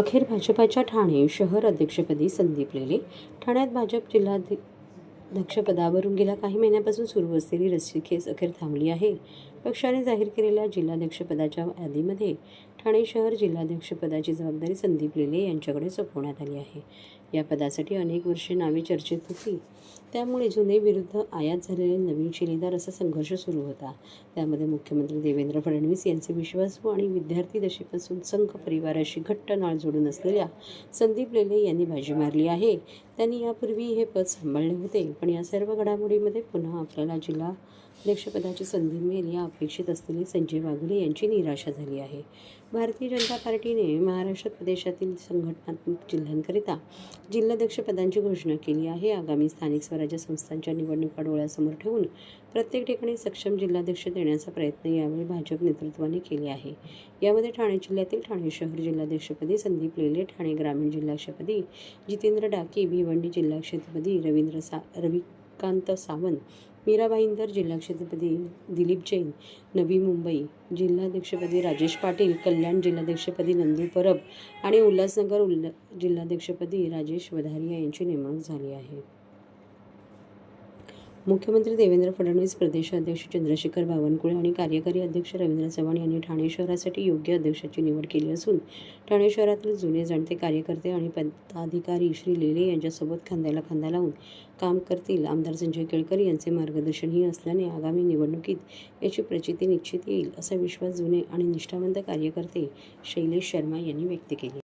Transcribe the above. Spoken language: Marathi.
अखेर भाजपाच्या ठाणे शहर अध्यक्षपदी संदीप लेले. ठाण्यात भाजप जिल्हाध्यक्षपदावरून गेल्या काही महिन्यापासून सुरू असलेली रस्सीखेच अखेर थांबली आहे. पक्षाने जाहीर केलेल्या जिल्हाध्यक्षपदाच्या यादीमध्ये ठाणे शहर जिल्हाध्यक्षपदाची जबाबदारी संदीप लेले यांच्याकडे सोपवण्यात आली आहे. या पदासाठी अनेक वर्षे नावे चर्चेत होती. त्यामुळे जुने विरुद्ध आयात झालेले नवीन शिलेदार असा संघर्ष सुरू होता. त्यामध्ये मुख्यमंत्री देवेंद्र फडणवीस यांचे विश्वासू आणि विद्यार्थी दशेपासून संघ परिवाराशी घट्ट नाळ जोडून असलेल्या संदीप लेले यांनी बाजी मारली आहे. त्यांनी यापूर्वी हे पद सांभाळले होते पण या सर्व घडामोडीमध्ये पुन्हा आपल्याला जिल्हाध्यक्षपदाची संधी मिळेल या अपेक्षित असलेले संजय वाघुले यांची निराशा झाली आहे. भारतीय जनता पार्टीने महाराष्ट्र प्रदेशातील संघटनात्मक जिल्ह्यांकरिता जिल्हाध्यक्षपदांची घोषणा केली आहे. आगामी स्थानिक स्वराज्य संस्थांच्या निवडणुका डोळ्यासमोर ठेवून प्रत्येक ठिकाणी सक्षम जिल्हाध्यक्ष देण्याचा प्रयत्न यावेळी भाजप नेतृत्वाने केले आहे. यामध्ये ठाणे जिल्ह्यातील ठाणे शहर जिल्हाध्यक्षपदी संदीप लेले ठाणे ग्रामीण जिल्हाध्यक्षपदी जितेंद्र डाके भिवंडी जिल्हाध्यक्षपदी रवींद्र सा रविकांत सावंत मीराबाईंदर जिल्हाध्यक्षपदी दिलीप जैन नवी मुंबई जिल्हाध्यक्षपदी राजेश पाटील कल्याण जिल्हाध्यक्षपदी नंदू परब आणि उल्हासनगर उल्हा जिल्हाध्यक्षपदी राजेश वधारिया यांची नेमणूक झाली आहे. मुख्यमंत्री देवेंद्र फडणवीस प्रदेशाध्यक्ष चंद्रशेखर बावनकुळे आणि कार्यकारी अध्यक्ष रवींद्र चव्हाण यांनी ठाणे शहरासाठी योग्य अध्यक्षाची निवड केली असून ठाणे शहरातील जुने जाणते कार्यकर्ते आणि पदाधिकारी श्री लेले यांच्यासोबत खांद्याला खांदा लावून काम करतील. आमदार संजय केळकर यांचे मार्गदर्शनही असल्याने आगामी निवडणुकीत याची प्रचिती निश्चित येईल असा विश्वास जुने आणि निष्ठावंत कार्यकर्ते शैलेश शर्मा यांनी व्यक्त केले.